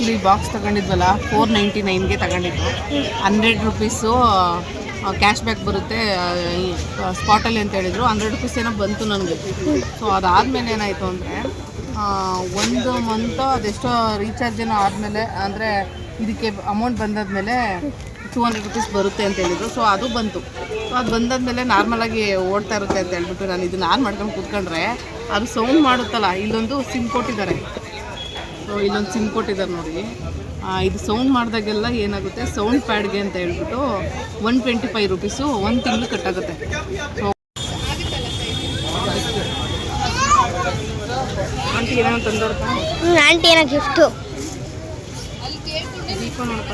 Actually box ತಗೊಂಡಿದ್ವಲ್ಲ? Four ninety ನೈನ್ಗೆ ತಗೊಂಡಿದ್ದು. ಹಂಡ್ರೆಡ್ ರುಪೀಸು ಕ್ಯಾಶ್ ಬ್ಯಾಕ್ ಬರುತ್ತೆ ಸ್ಪಾಟಲ್ಲಿ ಅಂತ ಹೇಳಿದ್ರು. ಹಂಡ್ರೆಡ್ ರುಪೀಸ್ ಏನೋ ಬಂತು ನನಗೆ. ಸೊ ಅದಾದಮೇಲೆ ಏನಾಯಿತು ಅಂದರೆ ಒಂದು ಮಂತು ಅದೆಷ್ಟೋ ರೀಚಾರ್ಜ್ ಏನೋ ಆದಮೇಲೆ, ಅಂದರೆ ಇದಕ್ಕೆ ಅಮೌಂಟ್ ಬಂದಾದಮೇಲೆ ಟೂ ಹಂಡ್ರೆಡ್ ರುಪೀಸ್ ಬರುತ್ತೆ ಅಂತ ಹೇಳಿದ್ರು. ಸೊ ಅದು ಬಂತು. ಸೊ ಅದು ಬಂದಾದಮೇಲೆ ನಾರ್ಮಲಾಗಿ ಓಡ್ತಾ ಇರುತ್ತೆ ಅಂತ ಹೇಳ್ಬಿಟ್ಟು ನಾನು ಇದನ್ನ ಆನ್ ಮಾಡ್ಕೊಂಡು ಕೂತ್ಕೊಂಡ್ರೆ, ಅದು ಸೌಂಡ್ ಮಾಡುತ್ತಲ್ಲ, ಇಲ್ಲೊಂದು ಸಿಮ್ ಕೊಟ್ಟಿದ್ದಾರೆ. ಸೊ ಇಲ್ಲೊಂದು ಸಿಮ್ ಕೊಟ್ಟಿದ್ದಾರೆ ನೋಡಿ. ಇದು ಸೌಂಡ್ ಮಾಡಿದಾಗೆಲ್ಲ ಏನಾಗುತ್ತೆ? ಸೌಂಡ್ ಪ್ಯಾಡ್ಗೆ ಅಂತ ಹೇಳ್ಬಿಟ್ಟು ಒನ್ ಟ್ವೆಂಟಿ ಫೈವ್ ರುಪೀಸು ಒಂದು ತಿಂಗಳು ಕಟ್ಟಾಗುತ್ತೆ ಸೊ ಆಂಟಿ ಏನೋ ಆಂಟಿ ಏನೋ ಗಿಫ್ಟು ದೀಪ ನೋಡಪ್ಪ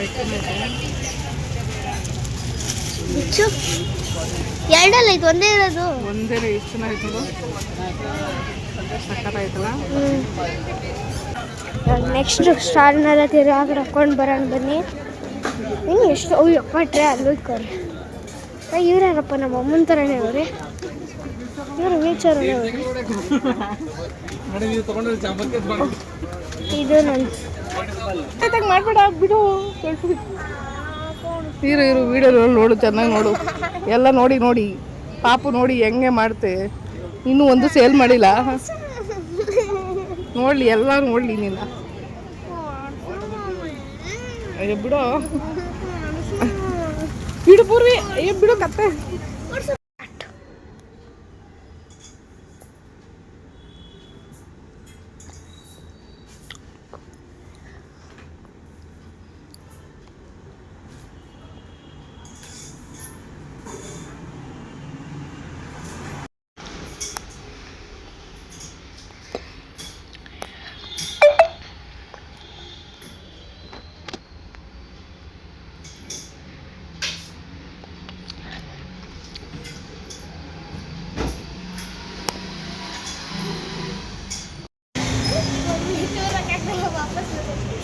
ಎರಡಲ್ಲ ಇದು ಒಂದೇ ಇರೋದು. ಒಂದೇ ಎಷ್ಟು ಚೆನ್ನಾಗಿತ್ತು ಸಕ್ಕತ್ತಾಯ್ತಲ್ಲ? ನೆಕ್ಸ್ಟ್ ಸ್ಟಾರ್ನೆಲ್ಲ ತಿರುಗಾಗ ಹಾಕೊಂಡು ಬರೋಣ ಬನ್ನಿ. ಇನ್ನು ಎಷ್ಟು ಅವು ಯಪ್ಪ ಟ್ರೇ ಅಲ್ಲಿ ಹೋಗ್ತಾರೆ. ಇವ್ರ್ಯಾರಪ್ಪ ನಮ್ಮ ಅಮ್ಮನ ಥರನೇ ಅವ್ರಿ. ಇವರು ವೀಚರ್ ಇದು ಮಾಡಬೇಡ, ಬಿಡು. ಇರು ಇರು ವೀಡಿಯೋಗಳು ನೋಡು, ಚೆನ್ನಾಗಿ ನೋಡು. ಎಲ್ಲ ನೋಡಿ ನೋಡಿ. ಪಾಪು ನೋಡಿ ಹೆಂಗೆ ಮಾಡ್ತೆ. ಇನ್ನೂ ಒಂದು ಸೇಲ್ ಮಾಡಿಲ್ಲ. ನೋಡ್ಲಿ ಎಲ್ಲ ನೋಡ್ಲಿ ನೀನು. ಬಿಡು. ಬಿಡು ಪೂರ್ವಿ. ಅಯ್ಯೋ ಬಿಡು ಕತ್ತೆ.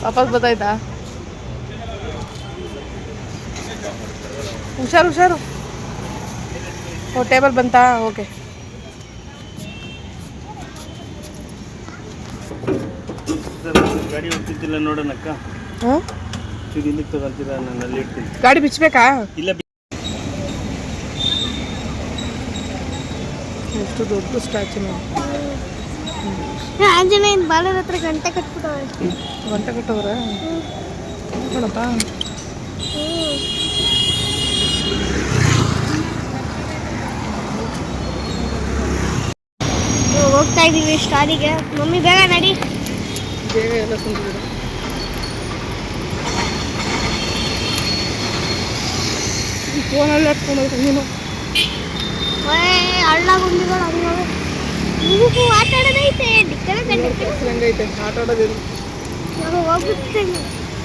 ವಾಪಸ್ ಬತ್ತಾಯ್ತಾ ಹುಷಾರು ಹುಷಾರು. ಓ ಟೇಬಲ್ ಬಂತಾ? ಓಕೆ. ಗಾಡಿ ಹೋಗ್ತಿದ್ದಿಲ್ಲ ನೋಡೋಣಕ್ಕ. ಹ್ಞೂ ಚೂರು ಇಲ್ಲಿಗೆ ತಗೊಂತೀರಾ ನಾನು ಅಲ್ಲಿ ಇಡ್ತೀನಿ ಗಾಡಿ ಬಿಚ್ಚಬೇಕಾ ಇಲ್ಲ ಎಷ್ಟು ದೊಡ್ಡ ಸ್ಟ್ಯಾಚು ನೋಡಿ ಆಂಜನೇಯನ ಬಾಲದ ಹತ್ರ ಗಂಟೆ ಕಟ್ಬಿಟ್ಟವ್ರೆ. ಗಂಟೆ ಕಟ್ಟೋರು ನೋಡಪ್ಪ ಹೋಗ್ತಾ ಇದೀವಿ ಸ್ಟಾರಿಗೆ ಮಮ್ಮಿ ಬೇಗ ನಡಿ. ಬೇಗ ಎಲ್ಲ ಕುಂತಿದ್ರು ಫೋನಲ್ಲಿ ಹೋಗ್ತೀನಿ ನೀನು. ಹಳ್ಳ ಗುಂಡಿಗಳು ಹಂಗವೆ ಆಟ ಆಡೋದೈತೆ ಹೆಂಗೈತೆ ಆಟ ಆಡೋದಿಲ್ಲ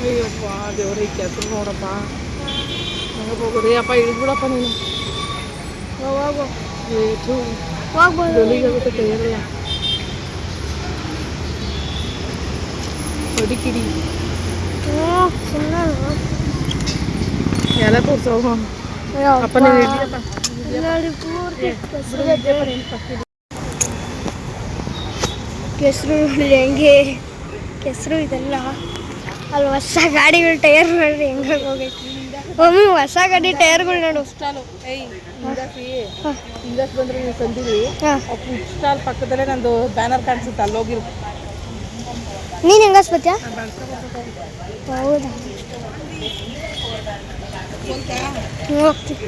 ಅಯ್ಯಪ್ಪ ದೇವ್ರ ಈ ಕೆಸರು ನೋಡಪ್ಪ. ಹಂಗೆ ಹೋಗೋದು. ಅಪ್ಪ ಇಳಿದ್ಬಿಡಪ್ಪ ನೀನು. ಹೋಗು. ಏಟು ಹೋಗ್ಬೋದು. ಗಲಿಗಾಗುತ್ತೆ ಕೈಯೆಲ್ಲ ಹೊಡಿಕಿಡಿ ಹ್ಞೂ ಸುಮ್ಮನೆ ಎಲ್ಲ ತೋರ್ಸೋ. ಅಪ್ಪ ನೀವು ಕೆಸರು ನೋಡಿ ಹೆಂಗೆ? ಕೆಸರು ಇದೆಲ್ಲ. ಅಲ್ಲಿ ಹೊಸ ಗಾಡಿಗಳ ಟೈರ್ ನೋಡ್ರಿ ಹೆಂಗೆ ಹೋಗೈತಿ ಮಮ್ಮಿ ಹೊಸ ಗಾಡಿ ಟೈರ್ಗಳು ನೋಡು. ಸ್ಟಾಲು ಏಯ್ ಹಿಂಗಾಸಿ ಬಂದ್ರೆ ನೀವು ತಂದಿರಿ. ಸ್ಟಾಲ್ ಪಕ್ಕದಲ್ಲೇ ನಂದು ಬ್ಯಾನರ್ ಕಾಣಿಸುತ್ತೆ ಅಲ್ಲಿ ಹೋಗಿರು. ನೀನು ಹೆಂಗಸ್ಬತ್ಯಾ ಹೌದಾ? ಹೋಗ್ತೀವಿ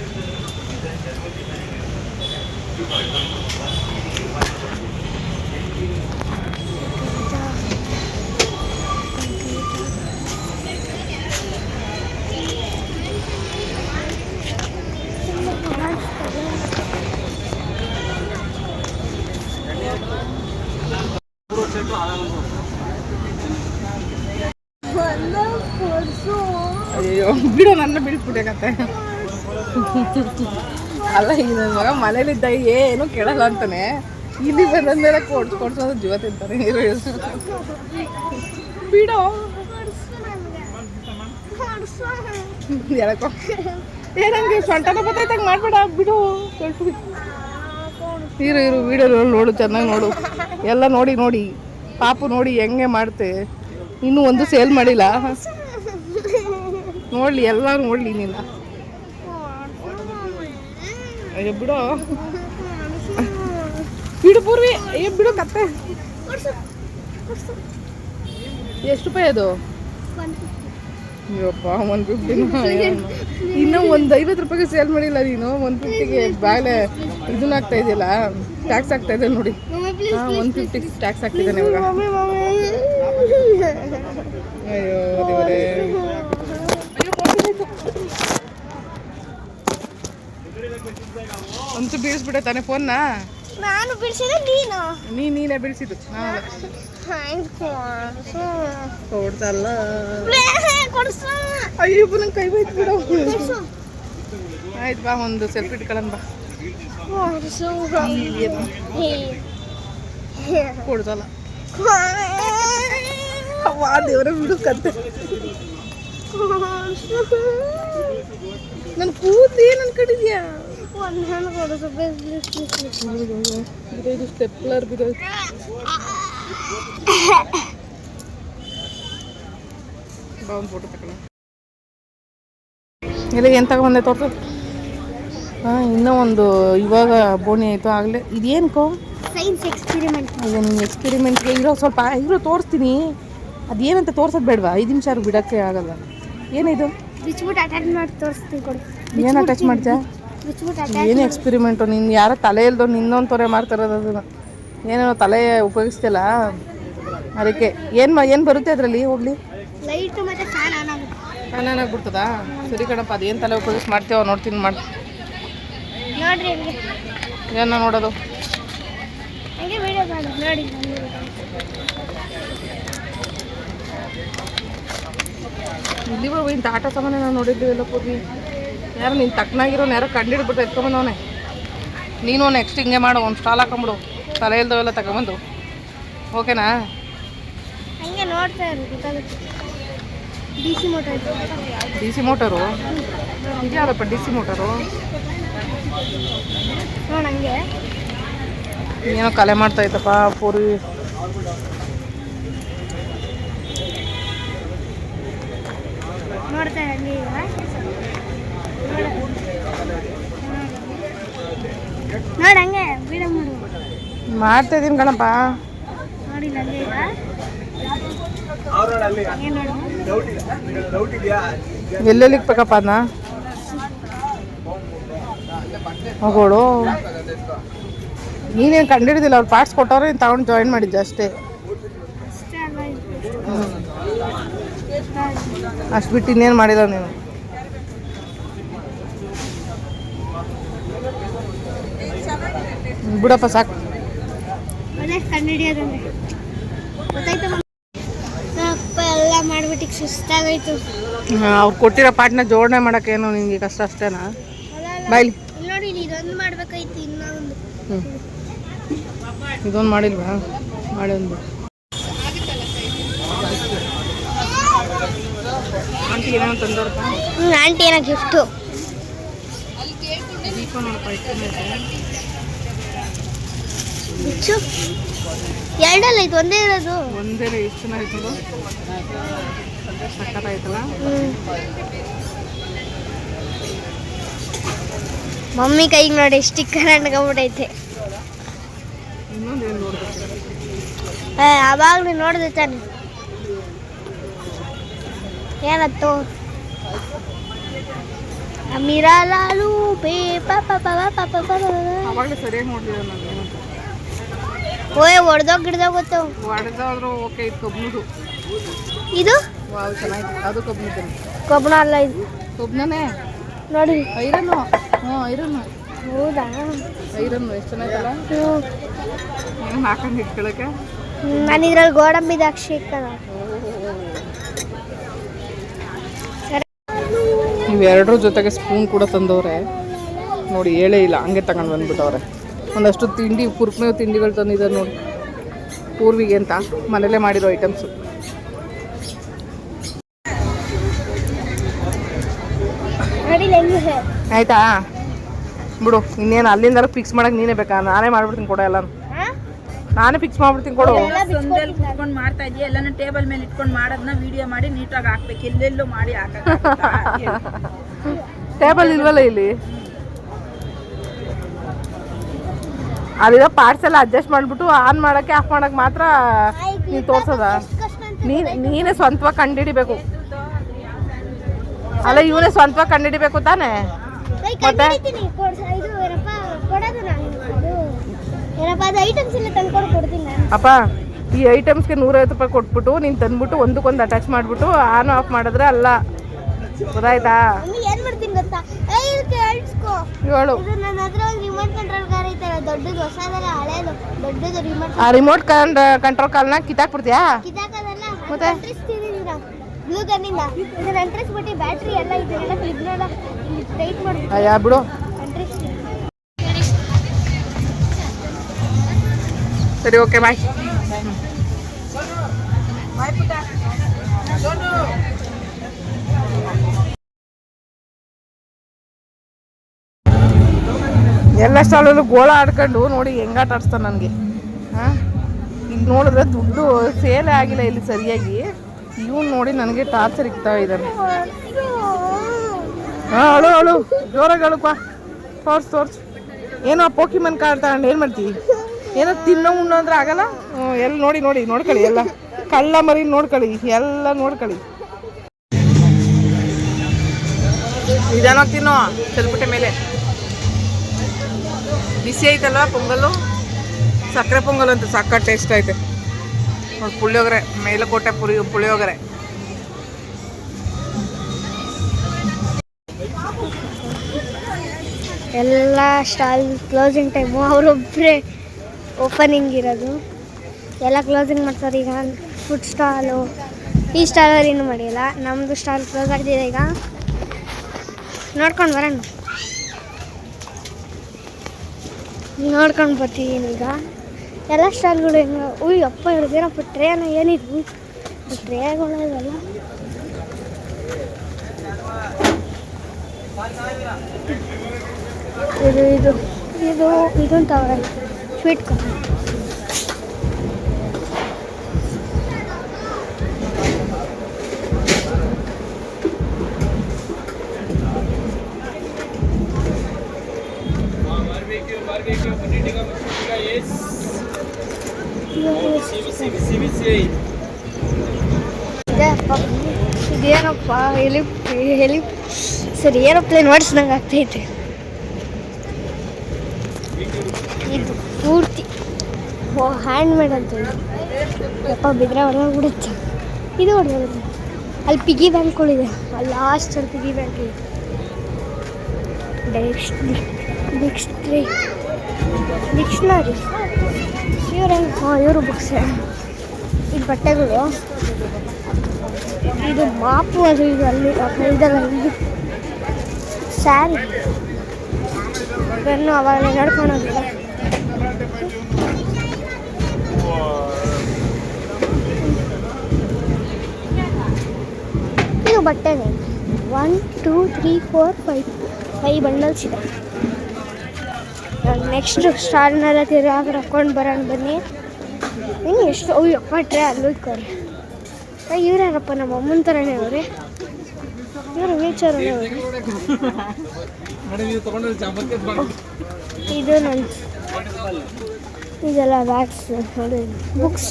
ಅಯ್ಯೋ ಬಿಡು ನನ್ನ ಬಿಡ್ಬಿಟ್ಟೆ ಅಲ್ಲ ಈಗ ನನ್ನ ಮಗ ಮನೇಲಿದ್ದ ಏನು ಕೇಳಲ್ಲ ಅಂತಾನೆ ಇಲ್ಲಿ ಬಂದ್ಮೇಲೆ ಕೊಡ್ಸ್ ಕೊಡ್ಸೋದು ಜೀವ ತಿಂತಾನೆ ಇರು ಇರು. ಬಿಡು ಎಳಕೋ ಏನಂಗೆ ಸೊಂಟನ ಬತ್ತೈತಂಗೆ ಮಾಡ್ಬೇಡ, ಬಿಡು. ಇರು ಇರು ವಿಡಿಯೋ ನೋಡು, ಚೆನ್ನಾಗಿ ನೋಡು. ಎಲ್ಲ ನೋಡಿ ನೋಡಿ. ಪಾಪು ನೋಡಿ ಹೆಂಗೆ ಮಾಡ್ತೆ. ಇನ್ನೂ ಒಂದು ಸೇಲ್ ಮಾಡಿಲ್ಲ. ನೋಡ್ಲಿ ಎಲ್ಲ ನೋಡ್ಲಿ ನೀನು. ಅಯ್ಯೋ, ಬಿಡು. ಬಿಡು, ಪೂರ್ವಿ. ಅಯ್ಯೋ, ಬಿಡು, ಕತ್ತೆ. ಎಷ್ಟು ರೂಪಾಯಿ ಅದು? ಒನ್ ಫಿಫ್ಟಿನ ಇನ್ನೂ ಒಂದು ಐವತ್ತು ರೂಪಾಯಿಗೆ ಸೇಲ್ ಮಾಡಿಲ್ಲ ನೀನು. ಒನ್ ಫಿಫ್ಟಿಗೆ ಬಾಳೆ ಇದನ್ನ ಆಗ್ತಾ ಇದೆಯಲ್ಲ? ಟ್ಯಾಕ್ಸ್ ಆಗ್ತಾ ಇದೆ ನೋಡಿ. ಹಾಂ ಒನ್ ಫಿಫ್ಟಿ ಟ್ಯಾಕ್ಸ್ ಆಗ್ತಿದ್ದಾನೆ ಇವಾಗ. ಅಯ್ಯೋ ದೇವರೇ. ಅಂತೂ ಬೀಳಿಸ್ಬಿಟ್ಟೆ ತಾನೆ ಫೋನ್ನ? ನಾನು ಬಿಡಿಸಿದ ನೀನು. ನೀ ನೀನೇ ಬಿಡಿಸಿದ್ದು. ನಾನಲ್ಲ ಕೊಡ್ತಲ್ಲ ಕೊಡಿಸು. ಅಯ್ಯೋ ನಂಗೆ ಕೈ ಬೈತ್ ಬಿಡು. ಆಯ್ತು ಬಾ ಒಂದು ಸೆಲ್ಫಿ ಇಟ್ಕೊಳ್ಳೋಣ ಬಾ. ಕೊಡಿಸು. ಕೊಡ್ತಲ್ಲ ಅವ್ವ ದೇವರ ಬಿಡು ಕತ್ತೆ ನನ್ನ ಕೂತಿ ನನ್ನ ಅನ್ಕೊಂಡಿದ್ಯಾ ಇದು ಸ್ಟೆಪ್ಲರ್ ಬಿಡು ಬಾ ಒಂದು ಫೋಟೋ ತಗೊಳ್ಳ ಇಲ್ಲ ಏನು ತಗೊಂಡೆ ತೋರ್ಸು? ಹಾಂ ಇನ್ನೂ ಒಂದು ಇವಾಗ ಬೋಣಿ ಆಯಿತು ಆಗಲೇ. ಇದೇನ್ಕೋ? ಸೈನ್ಸ್ ಎಕ್ಸ್ಪೆರಿಮೆಂಟ್ ಅಯ್ಯೋ ನಿಮ್ಮ ಎಕ್ಸ್ಪೆರಿಮೆಂಟ್ಗೆ ಇರೋ ಸ್ವಲ್ಪ ಇರೋ ತೋರಿಸ್ತೀನಿ. ಅದೇನಂತ ತೋರ್ಸೋದು ಬೇಡವಾ? ಐದು ನಿಮಿಷ ಬಿಡೋಕ್ಕೆ ಆಗಲ್ಲ ಏನಿದು? ಬಿಚ್ಬಿಟ್ಟು ಅಟ್ಯಾಚ್ ಮಾಡಿ ತೋರಿಸ್ತೀನಿ ಕೊಡು. ಏನು ಅಟ್ಯಾಚ್ ಮಾಡ್ತೀಯಾ? ಏನು ಎಕ್ಸ್ಪೆರಿಮೆಂಟು ನಿನ್ನ ಯಾರ ತಲೆ ಇಲ್ದೋ ನಿನ್ನೊಂದು ತೊರೆ ಮಾಡ್ತಾರದು ಅದನ್ನು ಏನೇನೋ ತಲೆ ಉಪಯೋಗಿಸ್ತಿಲ್ಲ. ಅದಕ್ಕೆ ಏನು ಏನು ಬರುತ್ತೆ ಅದರಲ್ಲಿ? ಹೋಗ್ಲಿ. ಆನ್ ಸರಿ ಕಣಪ್ಪ ಅದೇನು ತಲೆ ಉಪಯೋಗಿಸಿ ಮಾಡ್ತೀವೋ ನೋಡ್ತೀನಿ ಮಾಡಿ. ಏನ ನೋಡೋದು. ಇಲ್ಲಿ ಇಂಥ ಆಟ ಸಾಮಾನು ನಾವು ನೋಡಿದ್ದೀವಲ್ಲ ಹೋಗಿ ಯಾರು ನೀನು ತಕ್ಕನಾಗಿರೋನು ಯಾರೋ ಕಂಡಿಡ್ಬಿಟ್ಟು ಎತ್ಕೊಂಬಂದವನೇ ನೀನು ನೆಕ್ಸ್ಟ್ ಹಿಂಗೆ ಮಾಡು ಒಂದು ಸ್ಟಾಲ್ ಹಾಕೊಂಬಿಡು ತಲೆ ಇಲ್ದವೆಲ್ಲ ತಗೊಂಬಂದು ಓಕೆನಾ? ಹಂಗೆ ನೋಡ್ತಾ ಇರು D C motor D C motor ಇದ್ಯಾವುದಪ್ಪ D C motor ಹಂಗೆ. ಏನೋ ಕಲೆ ಮಾಡ್ತಾ ಇತ್ತಪ್ಪ ಪೂರಿ ನೋಡ್ತಾ ಇರು ಹಂಗೆ ಈಗ ನೋಡು ಹಂಗೆ ವಿಡಿಯೋ ಮಾಡು. ಮಾಡ್ತಾ ಇದೀನಿ ಕಣಪ್ಪ. ನೋಡಿ ಹಂಗೆ ಈಗ ಹಂಗೆ ನೋಡು. ಎಲ್ಲೆಲ್ಲಿ ಇಕ್ಬೇಕಪ್ಪ ಅದನ್ನ ಮಗಳು ನೀನೇನು ಕಂಡಿಡಿದಿಲ್ಲ ಅವ್ರು ಪಾರ್ಟ್ಸ್ ಕೊಟ್ಟವ್ರೆ ನೀನು ತಗೊಂಡು ಜಾಯಿನ್ ಮಾಡಿದ್ದೆ ಅಷ್ಟೇ. ಅಷ್ಟೇ ಬಿಟ್ಟು ಇನ್ನೇನು ಮಾಡಿಲ್ಲ ನೀನು? ಬಿಡಪ್ಪ ಸಾಕು. ಎಲ್ಲ ಮಾಡ್ಬಿಟ್ಟಿಗೆ ಸುಸ್ತಾಗೋಯ್ತು. ಅವ್ರು ಕೊಟ್ಟಿರೋ ಪಾಟ್ನ ಜೋಡಣೆ ಮಾಡೋಕ್ಕೇನು ನಿಮಗೆ ಕಷ್ಟ ಅಷ್ಟೇನಾ? ಬಾಯ್ಲಿ ನೋಡಿ ಇದೊಂದು ಮಾಡ್ಬೇಕಾಯ್ತು ಇನ್ನೊಂದು. ಹ್ಞೂ ಇದೊಂದು ಮಾಡಿಲ್ವಾ? ಮಾಡಿ ಒಂದು ಆಂಟಿ ಏನೋ ತಂದವ್ರಪ್ಪ ಆಂಟಿ ಏನೋ ಗಿಫ್ಟು ನೋಡಪ್ಪ ಎರಡಲ್ಲ ಇದು ಒಂದೇ ಇರೋದು ಒಂದೇ ಎಷ್ಟು ಚೆನ್ನಾಗಿತ್ತು ಸಕ್ಕತ್ತಾಯ್ತಲ್ಲ ಮಮ್ಮಿ ಕೈಗೆ ನೋಡಿ ಸ್ಟಿಕ್ಕರ್ ನೋಡ್ಬೇಕು ಅವಾಗಲೂ ನೋಡಿದೆ ತಾನೆ ಏನತ್ತು ಅಮೀರಾ ಲಾಲು ಬೇ ಪಾಪ ಪಾಪ ಪಾಪ ಪಾಪ ಅವಾಗಲೇ ಸರಿಯಾಗಿ ನೋಡಲಿಲ್ಲ ನಾನು ಓಯ್ ಗಿಡದಾಗ ಗಿಡ್ದೋಗುತ್ತವು ಹೊಡೆದಾದ್ರೂ ಓಕೆ ಇದು ಕಬ್ಬಿಣದು ಇದು? ವಾವ್ ಚೆನ್ನಾಗಿ ಅದು ಕಬ್ಬಿಣದ್ದು. ಕಬ್ಬಣ ಅಲ್ಲ ಇದು. ಕಬ್ಬಿಣನೇ? ನೋಡಿ. ಐರನ್ನು. ಹ್ಞೂ ಐರನ್ನು. ಹೌದಾ? ಐರನ್ನು ಎಷ್ಟು ಚೆನ್ನಾಗಿತ್ತಲ್ಲ? ಏನು ಹಾಕೊಂಡು ಇಟ್ಕೊಳಕ್ಕೆ. ನಾನು ಇದ್ರಲ್ಲಿ ಗೋಡಂಬಿ ದ್ರಾಕ್ಷಿ ಇಕ್ಕದ ಇವೆರಡರ ಜೊತೆಗೆ ಸ್ಪೂನ್ ಕೂಡ ತಂದವ್ರೆ. ನೋಡಿ ಹೇಳೇ ಇಲ್ಲ ಹಂಗೆ ತಗೊಂಡು ಬಂದ್ಬಿಟ್ಟವ್ರೆ. ಒಂದಷ್ಟು ತಿಂಡಿ ಕುರ್ಕುಮೆ ತಿಂಡಿಗಳು ತಂದಿದ್ದಾರೆ ನೋಡಿ. ಪೂರ್ವಿಗೆ ಅಂತ ಮನೇಲೇ ಮಾಡಿರೋ ಐಟಮ್ಸು ಆಯ್ತಾ? ಬಿಡು ಇನ್ನೇನು ಅಲ್ಲಿಂದ ಫಿಕ್ಸ್ ಮಾಡಕ್ ನೀನೇ ಬೇಕಾ? ನಾನೇ ಮಾಡ್ಬಿಡ್ತೀನಿ ಕೊಡ ಎಲ್ಲ ನಾನೇ ಫಿಕ್ಸ್ ಮಾಡ್ಬಿಡ್ತೀನಿ ಕೊಡು. ಸಂದೇಲಿ ಕುತ್ಕೊಂಡು ಮಾಡ್ತಾ ಇದೀಯ ಎಲ್ಲಾನು ಟೇಬಲ್ ಮೇಲೆ ಇಟ್ಕೊಂಡು ಮಾಡೋದನ್ನ ವಿಡಿಯೋ ಮಾಡಿ ನೀಟಾಗಿ ಹಾಕ್ಬೇಕು ಎಲ್ಲೆಲ್ಲೂ ಮಾಡಿ ಹಾಕ ಟೇಬಲ್ ಇಲ್ವಲ್ಲ ಇಲ್ಲಿ? ಅದಿರೋ ಪಾರ್ಟ್ಸ್ ಎಲ್ಲ ಅಡ್ಜಸ್ಟ್ ಮಾಡ್ಬಿಟ್ಟು ಆನ್ ಮಾಡೋಕ್ಕೆ ಆಫ್ ಮಾಡೋಕೆ ಮಾತ್ರ ನೀನು ತೋರ್ಸೋದ? ನೀನ್ ನೀನೇ ಸ್ವಂತವಾಗಿ ಕಂಡಿಡಿಬೇಕು. ಅಲ್ಲ ಇವನೇ ಸ್ವಂತವಾಗಿ ಕಂಡಿಡಿಬೇಕು ತಾನೇ? ಮತ್ತೆ? ಅಪ್ಪ ಈ ಐಟಮ್ಸ್ಗೆ ನೂರೈವತ್ತು ರೂಪಾಯಿ ಕೊಟ್ಬಿಟ್ಟು ನೀನು ತಂದ್ಬಿಟ್ಟು ಒಂದಕ್ಕೊಂದು ಅಟ್ಯಾಚ್ ಮಾಡಿಬಿಟ್ಟು ಆನ್ ಆಫ್ ಮಾಡಿದ್ರೆ ಅಲ್ಲ. ಗೊತ್ತಾಯ್ತಾ? ಮಮ್ಮಿ ಏನ್ ಮಾಡ್ತೀನಿ ಗೊತ್ತಾ ಏ ಇದು ಹೇಳು ನನ್ನ ಹತ್ರ ಒಂದು ರಿಮೋಟ್ ಕಂಟ್ರೋಲ್ ಕಾರ್ ಐತಲ್ಲ ದೊಡ್ಡದು ಹೊಸದಲ್ಲ ಹಳೇದು ದೊಡ್ಡದು ರಿಮೋಟ್ ಆ ರಿಮೋಟ್ ಕಂಟ್ರೋಲ್ ಕಾಲ್ನ ಕಿತ್ತಾಕ್ಬಿಡ್ತೀಯಾ? ಕಿದಾಕದಲ್ಲ ಮತ್ತೆ? ಅಂಟ್ರಿಸ್ತಿದೀನಿ ನಾ ಬ್ಲೂ ಗನ್ನಿಂದ ಇದನ್ನ ಅಂಟ್ರಿಸ್ಬಿಟ್ಟು ಬ್ಯಾಟ್ರಿ ಎಲ್ಲ ಇದನ್ನೆಲ್ಲ ಟೈಟ್ ಮಾಡ್ಬಿಟ್ಟು ಅಯ್ಯ ಬಿಡು. ಅಂಟ್ರಿಸ್ತೀನಿ ಸರಿ ಓಕೆ ಬಾಯ್ ಎಲ್ಲ ಸ್ಟಾಲಲ್ಲೂ ಗೋಳ ಆಡ್ಕೊಂಡು ನೋಡಿ ಹೆಂಗಾಟ ಆಡಿಸ್ತಾನೆ ನನಗೆ. ಹಾಂ? ಈಗ ನೋಡಿದ್ರೆ ದುಡ್ಡು ಸೇಲೇ ಆಗಿಲ್ಲ ಇಲ್ಲಿ ಸರಿಯಾಗಿ. ಇವ್ನು ನೋಡಿ ನನಗೆ ಟಾರ್ಚರ್ ಇಕ್ತಾ ಇದ್ದಾನೆ ಹಾಂ, ಅಳು ಅಳು, ಜೋರಾಗಿ ಅಳುಪ ತೋರ್ಸು ತೋರ್ಸು. ಏನೋ ಪೋಕಿಮನ್ ಕಾರ್ಡ್ ತಗೊಂಡು ಏನು ಮಾಡ್ತೀವಿ ಏನೋ ತಿನ್ನೋ ಉಣ್ಣೋ ಅಂದ್ರೆ ಆಗಲ್ಲ? ಎಲ್ಲ ನೋಡಿ ನೋಡಿ, ನೋಡ್ಕೊಳ್ಳಿ, ಎಲ್ಲ. ಕಳ್ಳ ಮರಿ ನೋಡ್ಕೊಳ್ಳಿ, ಎಲ್ಲ ನೋಡ್ಕೊಳ್ಳಿ. ಇದೇನೋ ತಿನ್ನೋ, ಚಲ್ಪುಟ್ಟೆ ಮೇಲೆ. ಬಿಸಿ ಐತಲ್ವ ಪೊಂಗಲ್ಲು ಸಕ್ಕರೆ ಪೊಂಗಲ್ ಅಂತ ಸಕ್ಕ ಟೇಸ್ಟ್ ಐತೆ. ನೋಡಿ ಪುಳಿಯೋಗರೆ, ಮೇಲುಕೋಟೆ ಪುರಿ, ಪುಳಿಯೋಗರೆ. ಎಲ್ಲ ಸ್ಟಾಲ್ ಕ್ಲೋಸಿಂಗ್ ಟೈಮು ಅವರೊಬ್ಬರೇ ಓಪನಿಂಗ್ ಇರೋದು. ಎಲ್ಲ ಕ್ಲೋಸಿಂಗ್ ಮಾಡ್ತಾರೆ ಈಗ. ಫುಡ್ ಸ್ಟಾಲು ಈ ಸ್ಟಾಲಲ್ಲಿ ಏನು ಮಾಡಿಲ್ಲ. ನಮ್ಮದು ಸ್ಟಾಲ್ ಕ್ಲೋಸ್ ಆಗ್ತಿದೆ ಈಗ. ನೋಡ್ಕೊಂಡು ಬರೋಣ. ನೋಡ್ಕೊಂಡು ಬರ್ತೀವಿ ಈಗ. ಎಲ್ಲ ಸ್ಟಾಲ್ಗಳು ಹೆಂಗೆ ಉಯ್, ಅಪ್ಪ ಇವ್ರದ್ದೇನಪ್ಪ ಟ್ರೇನ ಏನಿದು? ಟ್ರೇಗಳಲ್ಲ ಇದು ಇದು ಇದು, ಇದೊಂದು ತವರ ಸ್ವೀಟ್ ಕಾರ್ನ್ ಇದೇನಪ್ಪ ಹೆಲಿ ಹೆಲಿ ಸರಿ ಏರೋಪ್ಲೇನ್ ಓಡಿಸ್ದಂಗೆ ಆಗ್ತೈತೆ ಇದು. ಪೂರ್ತಿ ಓ ಹ್ಯಾಂಡ್ ಮೇಡ್ ಅಂತ ಬಿದ್ರೆ ಯಪ್ಪ ಬಿದ್ದರೆ ಹೊಡೆದೋಗ್ಬಿಡುತ್ತೆ ಇದು ಹೊಡೆದೋಗುತ್ತೆ ಅಲ್ಲಿ ಪಿಗಿ ಬ್ಯಾಂಕ್ಗಳಿದೆ ಅಲ್ಲಿ ಲಾಸ್ಟ್ ಅಲ್ಲಿ ಪಿಗಿ ಬ್ಯಾಂಕ್ ಇದೆ ನೆಕ್ಸ್ಟ್ ಡಿಕ್ಷ್ನರಿ ಡಿಕ್ಷ್ನರಿ ಇವ್ರೇನು ಇವರು ಬುಕ್ಸ್ ಇದು ಬಟ್ಟೆಗಳು. ಇದು ಮಾಪು ಅದು ಇದು ಅಲ್ಲಿ ಇದಲ್ಲ ಇದು ಸ್ಯಾರಿ. ಇದನ್ನು ಅವಾಗಲೇ ನಡ್ಕೊಳೋದಿಲ್ಲ ಇದು ಬಟ್ಟೆನೇ. One two three four five five bundles ಇದೆ ನೆಕ್ಸ್ಟ್ ಸ್ಟಾರ್ನೆಲ್ಲ ತಿರುಗಿ ಹಾಕೊಂಡು ಬರೋಣ ಬನ್ನಿ. ಇನ್ನು ಎಷ್ಟು ಅಯ್ಯೋ ಅಪ್ಪ ಟ್ರೇ ಅಲ್ಲಿ ಇಕ್ಕೋರೆ ಇವ್ರ್ಯಾರಪ್ಪ ನಮ್ಮ ಅಮ್ಮನ ಥರನೇ ಅವ್ರಿ? ಇವರು ವೀಚರನೇ ಅವ್ರಿ? ಇದು ನನ್ನ ಇದೆಲ್ಲ ಬ್ಯಾಗ್ಸ್ ನೋಡಿ ಬುಕ್ಸ್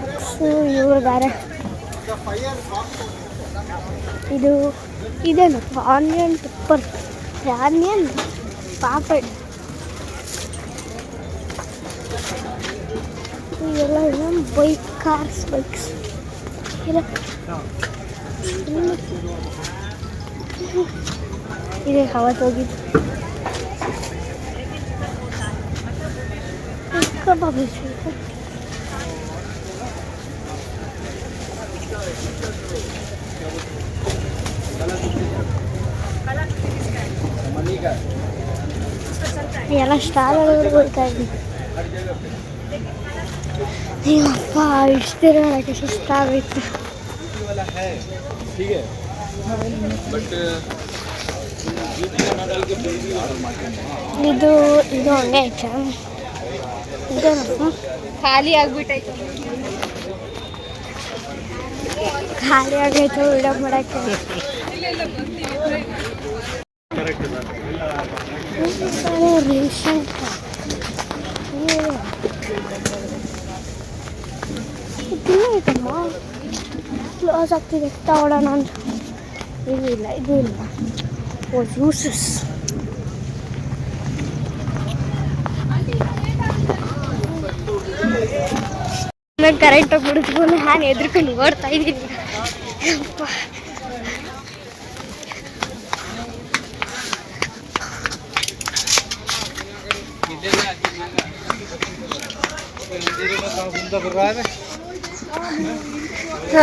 ಬುಕ್ಸು ಇವರು ಬೇರೆ. ಇದು ಇದೇನಪ್ಪ? Onion pepper onion papad. ಇದೆಲ್ಲ ಏನು ಬೈಕ್ ಕಾರ್ಸ್ ಬೈಕ್ಸ್ ಇಲ್ಲ ಇದೆ ಅವತ್ತು ಹೋಗಿದ್ದು ಕಬಾಬ್ ಬೇಕು ಎಲ್ಲ ಸ್ಟಾಲ್ಗಳು ಹೋಗ್ತಾ ಇದ್ದೀನಿ ಅಯ್ಯಪ್ಪ ಇಷ್ಟು ತಿರುಗಾಡಕ್ಕೆ ಸುಸ್ತಾಗೋಯ್ತು ಇದು ಇದು ಹಂಗೆ ಐತೆ ಇದೇನಪ್ಪ ಖಾಲಿ ಆಗ್ಬಿಟ್ಟೈತೆ ಖಾಲಿ ಆಗೈತೆ ವಿಡಿಯೋ ಮಾಡಕ್ಕೆ ಕರೆಕ್ಟ್ ರೇಷನ್ ಐತಮ್ಮ ಕ್ಲೋಸ್ ಆಗ್ತಿದೆ ತಗೊಳ್ಳೋಣ ಅಂತ. ಇದು ಇಲ್ಲ ಇದು ಇಲ್ಲ. ಓ ಜ್ಯೂಸಸ್ ನಾನು ಕರೆಂಟ್ ಬಿಡಿಸ್ಕೊಂಡು ನಾನು ಎದ್ರುಕೊಂಡು ಓಡ್ತಾ ಇದ್ದೀನಿ ಯಪ್ಪ.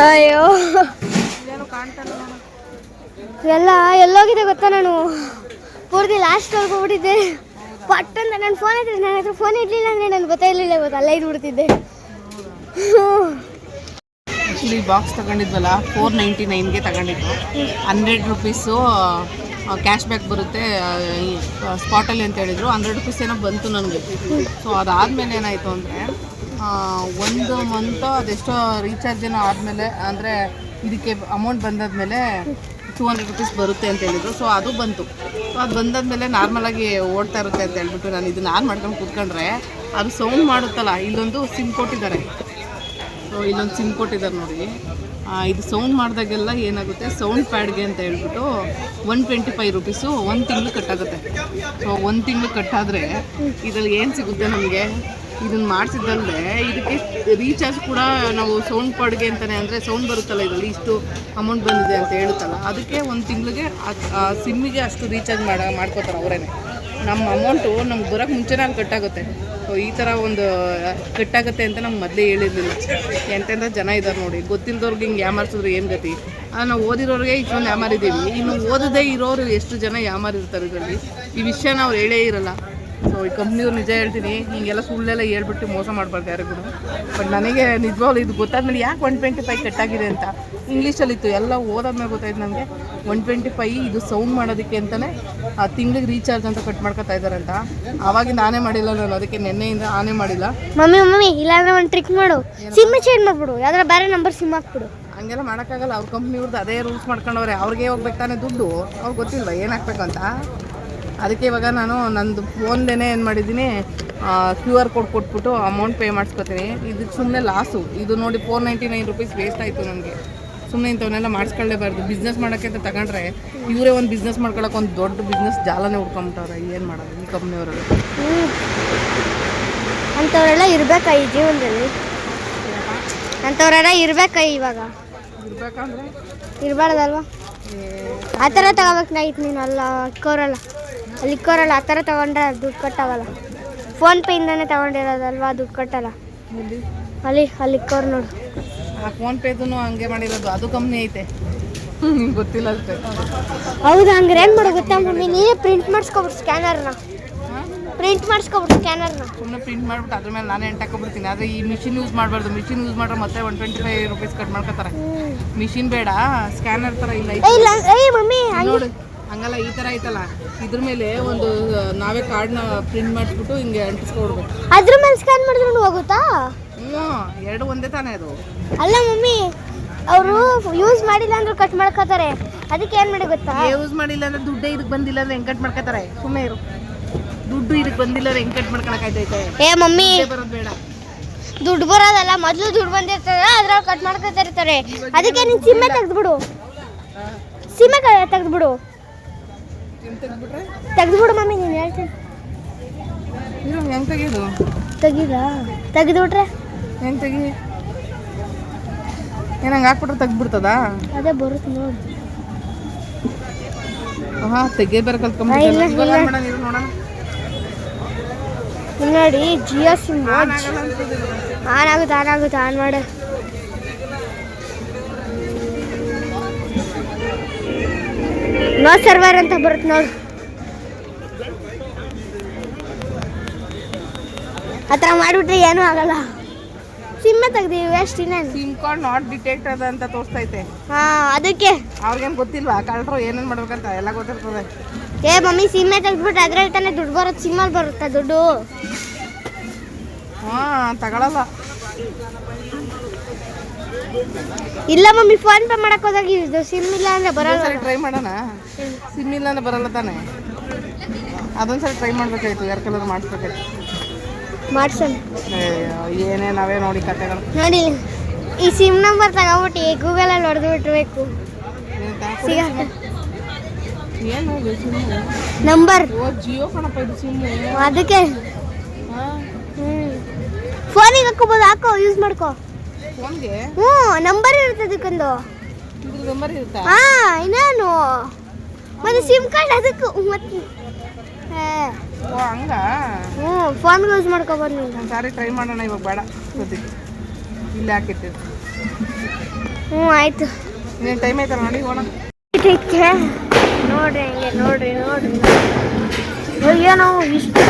ಅಯ್ಯೋ. ಎಲ್ಲ ಎಲ್ಲೋಗಿದೆ ಗೊತ್ತಾ ನಾನು? ಪೂರ್ತಿ ಲಾಸ್ಟ್ ಹೋಗ್ಬಿಟ್ಟಿದ್ದೆ. ಪಟ್ಟಂತ ನನ್ನ ಫೋನ್ ಇದ್ರೆ ನನ್ನ ಹತ್ರ ಫೋನ್ ಇರಲಿಲ್ಲ ಅಂದರೆ ನನಗೆ ಗೊತ್ತಾಯಿರಲಿಲ್ಲ ಇವತ್ತು ಅಲ್ಲೇ ಇದ್ಬಿಡ್ತಿದ್ದೆ. ಆ್ಯಕ್ಚುಲಿ ಬಾಕ್ಸ್ ತಗೊಂಡಿದ್ವಲ್ಲ ಫೋರ್ ನೈಂಟಿ ನೈನ್ಗೆ ತಗೊಂಡಿದ್ದು. ಹಂಡ್ರೆಡ್ ರುಪೀಸು ಕ್ಯಾಶ್ ಬ್ಯಾಕ್ ಬರುತ್ತೆ ಸ್ಪಾಟಲ್ಲಿ ಅಂತ ಹೇಳಿದ್ರು. ಹಂಡ್ರೆಡ್ ರುಪೀಸ್ ಏನೋ ಬಂತು ನನಗೆ. ಸೊ ಅದಾದಮೇಲೆ ಏನಾಯಿತು ಅಂದರೆ ಒಂದು ಮಂತ್ ಅದೆಷ್ಟೋ ರೀಚಾರ್ಜ್ ಏನೋ ಆದಮೇಲೆ, ಅಂದರೆ ಇದಕ್ಕೆ ಅಮೌಂಟ್ ಬಂದಾದಮೇಲೆ ಟೂ ಹಂಡ್ರೆಡ್ ರುಪೀಸ್ ಬರುತ್ತೆ ಅಂತ ಹೇಳಿದ್ರು. ಸೊ ಅದು ಬಂತು. ಸೊ ಅದು ಬಂದಾದಮೇಲೆ ನಾರ್ಮಲಾಗಿ ಓಡ್ತಾ ಇರುತ್ತೆ ಅಂತ ಹೇಳ್ಬಿಟ್ಟು ನಾನು ಇದನ್ನ ಆನ್ ಮಾಡ್ಕೊಂಡು ಕೂತ್ಕೊಂಡ್ರೆ, ಅದು ಸೌಂಡ್ ಮಾಡುತ್ತಲ್ಲ, ಇಲ್ಲೊಂದು ಸಿಮ್ ಕೊಟ್ಟಿದ್ದಾರೆ ಸೊ ಇಲ್ಲೊಂದು ಸಿಮ್ ಕೊಟ್ಟಿದ್ದಾರೆ ನೋಡಿ. ಇದು ಸೌಂಡ್ ಮಾಡಿದಾಗೆಲ್ಲ ಏನಾಗುತ್ತೆ? ಸೌಂಡ್ ಪ್ಯಾಡ್ಗೆ ಅಂತ ಹೇಳ್ಬಿಟ್ಟು ಒನ್ ಟ್ವೆಂಟಿ ಫೈವ್ ರುಪೀಸು ಒಂದು ತಿಂಗಳು ಕಟ್ಟಾಗುತ್ತೆ ಸೊ ಒಂದು ತಿಂಗಳು ಕಟ್ಟಾದರೆ ಇದರಲ್ಲಿ ಏನು ಸಿಗುತ್ತೆ ನಮಗೆ? ಇದನ್ನು ಮಾಡಿಸಿದ್ದಲ್ಲದೆ ಇದಕ್ಕೆ ರೀಚಾರ್ಜ್ ಕೂಡ ನಾವು ಸೌಂಡ್ ಪಾಡ್ಗೆ ಅಂತಲೇ ಅಂದರೆ ಸೌಂಡ್ ಬರುತ್ತಲ್ಲ ಇದರಲ್ಲಿ ಇಷ್ಟು ಅಮೌಂಟ್ ಬಂದಿದೆ ಅಂತ ಹೇಳುತ್ತಲ್ಲ, ಅದಕ್ಕೆ ಒಂದು ತಿಂಗಳಿಗೆ ಆ ಸಿಮ್ಮಿಗೆ ಅಷ್ಟು ರೀಚಾರ್ಜ್ ಮಾಡ, ಮಾಡ್ಕೋತಾರೆ ಅವರೇನೆ. ನಮ್ಮ ಅಮೌಂಟು ನಮ್ಗೆ ಬರೋಕ್ಕೆ ಮುಂಚೆನೇ ಅಲ್ಲಿ ಕಟ್ಟಾಗುತ್ತೆ. ಸೊ ಈ ಥರ ಒಂದು ಕಟ್ಟಾಗುತ್ತೆ ಅಂತ ನಮ್ಗೆ ಮೊದಲೇ ಹೇಳಿರಲಿಲ್ಲ. ಎಂತೆಂಥ ಜನ ಇದ್ದಾರೆ ನೋಡಿ ಗೊತ್ತಿಲ್ಲದವ್ರಿಗೆ ಹಿಂಗೆ ಯಾಮಾರಿಸಿದ್ರೆ ಏನು ಗತಿ? ನಾವು ಓದಿರೋರಿಗೆ ಇಷ್ಟೊಂದು ಯಾಮಾರಿದ್ದೀವಿ ಇನ್ನು ಓದದೇ ಇರೋರು ಎಷ್ಟು ಜನ ಯಾಮಾರಿರ್ತಾರೆ ಇದರಲ್ಲಿ? ಈ ವಿಷಯನ ಅವ್ರು ಹೇಳೇ ಇರಲ್ಲ. ಸೊ ಈ ಕಂಪ್ನಿಯವ್ರು ನಿಜ ಹೇಳ್ತೀನಿ ಹಿಂಗೆಲ್ಲ ಸುಳ್ಳೆಲ್ಲ ಹೇಳ್ಬಿಟ್ಟು ಮೋಸ ಮಾಡಬಾರ್ದು ಯಾರಿಗೂ ಬಟ್ ನನಗೆ ನಿಜವಾಗ್ಲೂ ಇದು ಗೊತ್ತಾದ್ಮೇಲೆ ಯಾಕೆ ಒನ್ ಟ್ವೆಂಟಿ ಫೈವ್ ಕಟ್ಟಾಗಿದೆ ಅಂತ? ಇಂಗ್ಲೀಷಲ್ಲಿತ್ತು ಎಲ್ಲ ಓದಾದ್ಮೇಲೆ ಗೊತ್ತಾಯ್ತು ನನಗೆ. ಒನ್ ಟ್ವೆಂಟಿ ಫೈ ಇದು ಸೌಂಡ್ ಮಾಡೋದಕ್ಕೆ ಅಂತಲೇ ಆ ತಿಂಗ್ಳಿಗೆ ರೀಚಾರ್ಜ್ ಅಂತ ಕಟ್ ಮಾಡ್ಕೊತಾ ಇದ್ದಾರೆ ಅಂತ. ನಾನೇ ಆನೆ ಮಾಡಿಲ್ಲ ನಾನು ಅದಕ್ಕೆ ನಿನ್ನೆಯಿಂದ ಆನೆ ಮಾಡಿಲ್ಲ. ಮಮ್ಮಿ ಮಮ್ಮಿ ಇಲ್ಲಾಂದ್ರೆ ಒಂದು ಟ್ರಿಕ್ ಮಾಡು. ಸಿಮ್ ಚೇಂಜ್ ಮಾಡ್ಬಿಡು. ಯಾವ್ದಾರ ಬೇರೆ ನಂಬರ್ ಸಿಮ್ ಹಾಕ್ಬಿಡು. ಹಂಗೆಲ್ಲ ಮಾಡೋಕ್ಕಾಗಲ್ಲ ಅವ್ರ ಕಂಪ್ನಿಯವ್ರದ್ದು ಅದೇ ರೂಲ್ಸ್ ಮಾಡ್ಕೊಂಡವ್ರೆ. ಅವ್ರಿಗೆ ಹೋಗ್ಬೇಕು ತಾನೇ ದುಡ್ಡು ಅವ್ರಿಗೆ ಗೊತ್ತಿಲ್ಲ ಏನು ಹಾಕ್ಬೇಕು ಅಂತ? ಅದಕ್ಕೆ ಇವಾಗ ನಾನು ನಂದು ಫೋನ್ದೇನೆ ಏನು ಮಾಡಿದ್ದೀನಿ ಕ್ಯೂ ಆರ್ ಕೋಡ್ ಕೊಟ್ಬಿಟ್ಟು ಅಮೌಂಟ್ ಪೇ ಮಾಡಿಸ್ಕೊತೀನಿ. ಇದಕ್ಕೆ ಸುಮ್ಮನೆ ಲಾಸು ಇದು ನೋಡಿ four ninety nine rupees waste ಆಯಿತು ನನಗೆ. ಸುಮ್ಮನೆ ಇಂಥವನ್ನೆಲ್ಲ ಮಾಡಿಸ್ಕೊಳ್ಳೇಬಾರ್ದು ಬಿಸ್ನೆಸ್ ಮಾಡೋಕ್ಕೆ ಅಂತ ತಗೊಂಡ್ರೆ ಇವರೇ ಒಂದು ಬಿಸ್ನೆಸ್ ಮಾಡ್ಕೊಳ್ಳೋಕೆ ಒಂದು ದೊಡ್ಡ ಬಿಸ್ನೆಸ್ ಜಾಲನೇ ಹುಡ್ಕೊಂಬಿಟ್ಟವ್ರೆ. ಏನು ಮಾಡೋದು ಈ ಕಂಪ್ನಿಯವರೆಲ್ಲ ಅಂಥವರೆಲ್ಲ ಇರಬೇಕಾ ಈ ಜೀವನದಲ್ಲಿ? ಅಂಥವರೆಲ್ಲ ಇರಬೇಕಾ ಇವಾಗ? ಇರ್ಬೇಕಂದ್ರೆ? ಇರಬಾರ್ದಲ್ವಾ? ಆ ಥರ ತಗೋಬೇಕು ನೈಟ್ ನೀನು ಅಲ್ಲ ಇಕ್ಕೋರಲ್ಲ ಅಲ್ಲಿ ಇಕ್ಕೋರಲ್ಲ ಆ ಥರ ತಗೊಂಡ್ರೆ ದುಡ್ಡು ಕಟ್ಟಾವಲ್ಲ. ಫೋನ್ ಇಂದಾನೆ ತಗೊಂಡಿರೋದಲ್ವಾ ದುಡ್ಡು ಕಟ್ಟಲ್ಲ. ಅಲ್ಲಿ ಅಲ್ಲಿ ಲಿಕ್ಕೋರ್ ನೋಡು. ಆ ಫೋನ್ ಪೇದೂ ಹಂಗೆ ಮಾಡಿರೋದು ಅದು ಕಂಪ್ನಿ ಐತೆ. ನಿಂಗೆ ಗೊತ್ತಿಲ್ಲ ಅಷ್ಟೇ. ಹೌದು ಹಂಗಾರೆ ಏನು ಮಾಡೋ ಗೊತ್ತಾ ಮಮ್ಮಿ? ನೀನೇ ಪ್ರಿಂಟ್ ಮಾಡಿಸ್ಕೊಬಿಡು ಸ್ಕ್ಯಾನರ್ನ ಪ್ರಿಂಟ್ ಮಾಡಿಸ್ಕೊಬಿಡು ಸ್ಕ್ಯಾನರ್ನ ಸುಮ್ಮನೆ ಪ್ರಿಂಟ್ ಮಾಡ್ಬಿಟ್ಟು ಅದ್ರ ಮೇಲೆ ನಾನೇ ಎಂಟು ಹಾಕೊಬಿಡ್ತೀನಿ. ಆದರೆ ಈ ಮಿಷಿನ್ ಯೂಸ್ ಮಾಡಬಾರ್ದು. ಮಿಷಿನ್ ಯೂಸ್ ಮಾಡ್ರೆ ಮತ್ತೆ one twenty five rupees cut ಮಾಡ್ಕೊತಾರೆ ಮಿಷಿನ್ ಬೇಡ ಸ್ಕ್ಯಾನರ್ ಥರ ಇಲ್ಲ. ಇಲ್ಲ ಏಯ್ ಮಮ್ಮಿ ನೋಡು. ಹಂಗಲ್ಲ ಈ ತರ ಐತಲ್ಲ. ಇದ್ರ ಮೇಲೆ ಒಂದು ನಾವೇ ಕಾರ್ಡ್ನ ಪ್ರಿಂಟ್ ಮಾಡಿಸ್ಬಿಟ್ಟು ಹಿಂಗೆ ಅಂಟಿಸ್ಕೊಡ್ಬೇಕು. ಅದ್ರ ಮೇಲೆ ಸ್ಕ್ಯಾನ್ ಮಾಡಿದ್ರು ಹೋಗುತ್ತಾ ಹ್ಞೂ ಎರಡು ಒಂದೇ ತಾನೇ ಅದು. ಅಲ್ಲ ಮಮ್ಮಿ ಅವರು ಯೂಸ್ ಮಾಡಿಲ್ಲ ಅಂದ್ರೆ ಕಟ್ ಮಾಡ್ಕೋತಾರೆ. ಅದಕ್ಕೆ ಏನು ಮಾಡಿ ಗೊತ್ತಾ? ಯೂಸ್ ಮಾಡಿಲ್ಲ ಅಂದ್ರೆ ದುಡ್ಡೇ ಇದಕ್ಕೆ ಬಂದಿಲ್ಲ ಅಂದ್ರೆ ಹೆಂಗೆ ಕಟ್ ಮಾಡ್ಕೋತಾರೆ? ಸುಮ್ಮನೆ ಇರು. ದುಡ್ಡು ಇದಕ್ಕೆ ಬಂದಿಲ್ಲ ಅಂದ್ರೆ ಹೆಂಗೆ ಕಟ್ ಮಾಡ್ಕೊಳಕ್ಕಾಯ್ತೈತೆ ಏ ಮಮ್ಮಿ. ಬರೋದು ಬೇಡ. ದುಡ್ಡು ಬರೋದಲ್ಲ ಮೊದಲು ದುಡ್ಡು ಬಂದಿರ್ತಾರೆ ಅದ್ರಲ್ಲಿ ಕಟ್ ಮಾಡ್ಕೊತಾ ಇರ್ತಾರೆ. ಅದಕ್ಕೆ ನೀನು ಸಿಮ್ಮೆ ತೆಗೆದ್ಬಿಡು. ಸಿಮ್ಮೆ ತೆಗೆದ್ಬಿಡು. ತೆಗೆದ್ಬಿಡು ಮಮ್ಮಿ ನೀನು ಹೇಳ್ತೀನಿ. ಹೆಂಗ್ ತೆಗಿಯೋದು ತೆಗೀದ? ತೆಗೆದ್ಬಿಟ್ರೆ? ಹೆಂಗೆ ತೆಗಿ? ಏನು ಹಂಗೆ ಹಾಕ್ಬಿಟ್ರೆ ತೆಗ್ದ್ಬಿಡ್ತದ? ಅದೇ ಬರುತ್ತೆ ನೋಡಿ. ಹಾಂ ತೆಗಿಯೇ ಬೇರೆ ಇಲ್ಲಿ ನೋಡಿ ಜಿಯೋ ಸಿಮ್ ಆನ್ ಆಗುತ್ತೆ ಆನ್ ಆಗುತ್ತೆ ಆನ್ ಮಾಡು. ನೋ ಸರ್ವರ್ ಅಂತ ಬರುತ್ತೆ ನೋಡಿ. ಆ ಥರ ಮಾಡಿಬಿಟ್ರೆ ಏನೂ ಆಗಲ್ಲ. ಸಿಮ್ಮೆ ತೆಗ್ದೀವಿ ವೇಸ್ಟ್ ಇನ್ನೇನು. ಸಿಮ್ ಕಾರ್ಡ್ ನಾಟ್ ಡಿಟೆಕ್ಟೆಡ್ ಅಂತ ತೋರಿಸ್ತೈತೆ. ಹಾಂ ಅದಕ್ಕೆ. ಅವ್ರಿಗೇನು ಗೊತ್ತಿಲ್ವಾ? ಕಳ್ಳರು ಏನೇನು ಮಾಡ್ಬೇಕಂತ? ಎಲ್ಲ ಗೊತ್ತಿರ್ತದೆ. ಏ ಮಮ್ಮಿ ಸಿಮ್ಮೆ ತೆಗ್ದ್ಬಿಟ್ಟು ಅದ್ರಲ್ಲಿ ತಾನೇ ದುಡ್ಡು ಬರುತ್ತೆ ಸಿಮ್ಮಲ್ಲಿ ಬರುತ್ತೆ ದುಡ್ಡು. ಹಾಂ ತಗೊಳಲ್ಲ. ಇಲ್ಲ ಮಮ್ಮಿ ಫೋನ್ ಪೇ ಮಾಡಕ್ ಹೋದಾಗ ಇದು ಸಿಮ್ ಇಲ್ಲ ಅಂದ್ರೆ ಬರಲ್ಲ. ಸರಿ ಟ್ರೈ ಮಾಡೋಣ. ಸಿಮ್ ಇಲ್ಲ ಅಂದ್ರೆ ಬರಲ್ಲ ತಾನೆ. ಅದೊಂದ್ಸರಿ ಟ್ರೈ ಮಾಡ್ಬೇಕಾಯ್ತು ಯಾರ ಕಲರ್ ಮಾಡಿಸ್ಬೇಕಾಯ್ತು. ಮಾಡ್ಸೋಣ. ಏನೇ ನಾವೇ ನೋಡಿ ಕತೆಗಳು. ನೋಡಿ ಈ ಸಿಮ್ ನಂಬರ್ ತಗೊಬಿಟ್ಟು ಗೂಗಲಲ್ಲಿ ಹೊಡೆದು ಬಿಟ್ಬೇಕು. ಏನು ನಂಬರ್ ಜಿಯೋ ಕಣಪ್ಪ ಇದು ಸಿಮ್ಮು ಅದಕ್ಕೆ. ಫೋನಿಗೆ ಹಾಕೋಬೋದು ಹಾಕೋ ಯೂಸ್ ಮಾಡ್ಕೋ. ಹ್ಞೂ ನಂಬರ್ ಇರುತ್ತೆ ಅದಕ್ಕೊಂದು. ನಂಬರ್ ಇರುತ್ತಾ? ಹಾ ಇನ್ನೇನು ಮತ್ತೆ ಸಿಮ್ ಕಾರ್ಡ್ ಅದಕ್ಕೆ ಮತ್ತೆ ಓ ಹಂಗ? ಹ್ಞೂ ಫೋನ್ ಯೂಸ್ ಮಾಡ್ಕೊಬೋದು ಬನ್ನಿ ಒಂದು ಸಾರಿ ಟ್ರೈ ಮಾಡೋಣ ಇವಾಗ ಬೇಡ. ಸದ್ಯಕ್ಕೆ. ಇಲ್ಲೇ ಹಾಕಿರ್ತೀವಿ. ಹ್ಞೂ ಆಯಿತು. ಇನ್ನೇನು ಟೈಮ್ ಆಯ್ತಲ್ಲ ನೋಡಿ ಇದಕ್ಕೆ ನೋಡ್ರಿ ಹಂಗೆ ನೋಡ್ರಿ ನೋಡ್ರಿ. ಅಯ್ಯೋ ನಾವು ಇಷ್ಟು